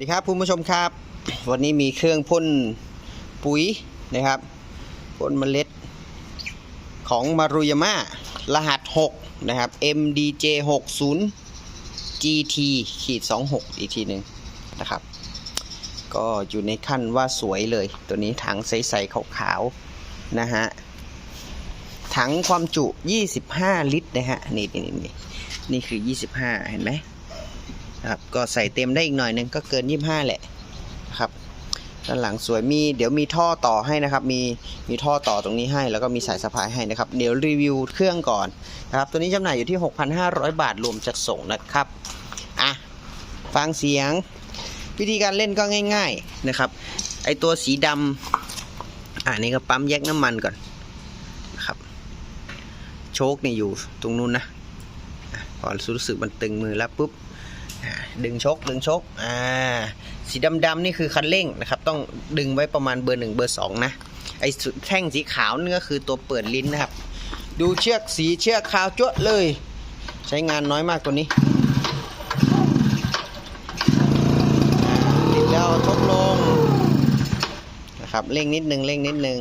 สวัสดีครับคุณผู้ชมครับ วันนี้มีเครื่องพ่นปุ๋ยนะครับพ่นเมล็ดของมารุยาม่ารหัส 6 นะครับ MDJ 60 GT ขีด26 อีกทีหนึ่งนะครับ ก็อยู่ในขั้นว่าสวยเลย ตัวนี้ถังใสๆขาวๆนะฮะถังความจุ 25 ลิตรนะฮะนี่นี่นี่นี่คือ 25 เห็นไหม นะครับก็ใส่เต็มได้อีกหน่อยนึงก็เกิน 25 แหละครับด้านหลังสวยมีเดี๋ยวมีท่อต่อให้นะครับ มีมีท่อต่อตรงนี้ให้ แล้วก็มีสายสะพายให้นะครับ เดี๋ยวรีวิวเครื่องก่อนนะครับ ตัวนี้จำหน่ายอยู่ที่ 6,500 บาทรวมจัดส่งนะครับอะฟังเสียง วิธีการเล่นก็ง่าย ๆนะครับ ไอตัวสีดำอ่านี่ก็ปั๊มแยกน้ำมันก่อนนะครับ โชคเนี่ยอยู่ตรงนู้นนะอะพอรู้สึกมันตึงมือแล้วปุ๊บ ดึงชกดึงชกอ่าสีดำๆนี่คือคันเร่งนะครับ ต้องดึงไว้ประมาณเบอร์หนึ่งเบอร์สองนะไอ้แท่งสีขาวนี่ก็คือตัวเปิดลิ้นนะครับ ดูเชือกสีเชือกขาวจ้วเลย ใช้งานน้อยมากตัวนี้ติดแล้วทบลงนะครับเร่งนิดนึงเร่งนิดนึง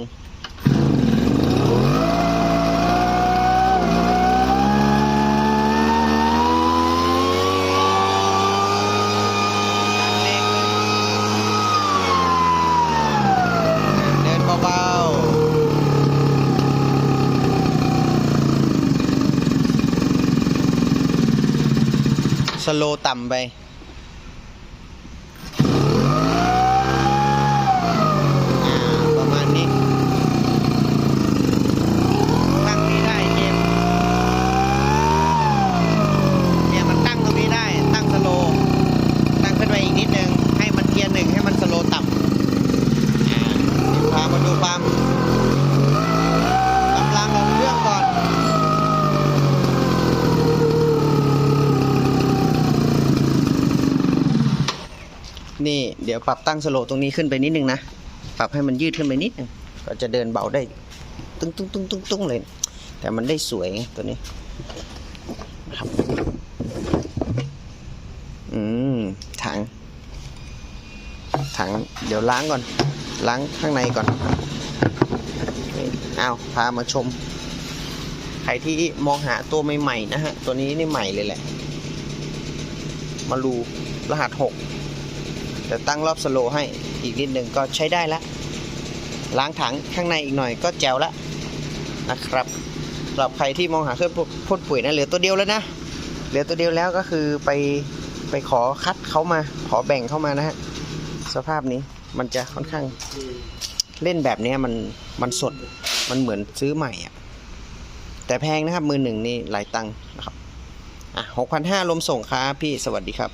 เดินเบาๆ สโลว์ต่ำไป อ่า ประมาณนี้ ตั้งนี้ได้เจมส์เนี่ยมันตั้งตรงนี้ได้ ตั้งสโลว์ตั้งขึ้นไปอีกนิดนึง ให้มันเกียร์หนึ่งให้มันสโลว์ต่ำ อ่าเดี๋ยวพามาดูความกำลังของเครื่องก่อน นี่เดี๋ยวปรับตั้งสโลตรงนี้ขึ้นไปนิดนึงนะ ปรับให้มันยืดขึ้นไปนิดนึงก็จะเดินเบาได้ตึ้งตึ้งต้งตึ้งต้งเลย แต่มันได้สวยไงตัวนี้ครับอืมถัง ถังเดี๋ยวล้างก่อน ล้างข้างในก่อนเอาพามาชม ใครที่มองหาตัวใหม่ๆนะฮะ ตัวนี้นี่ใหม่เลยแหละ มารูรหัสหก เดี๋ยวตั้งรอบสโลให้อีกนิดหนึ่งก็ใช้ได้ละล้างถังข้างในอีกหน่อยก็แจ๋วละนะครับสำหรับใครที่มองหาเครื่องพ่นปุ๋ยนะเหลือตัวเดียวแล้วนะเหลือตัวเดียวแล้วก็คือไปไปขอคัดเขามาขอแบ่งเข้ามานะฮะสภาพนี้มันจะค่อนข้างเล่นแบบนี้มันมันสดมันเหมือนซื้อใหม่อะแต่แพงนะครับมือหนึ่งนี่หลายตังค์นะครับอะหกพันห้าลมส่งครับพี่สวัสดีครับ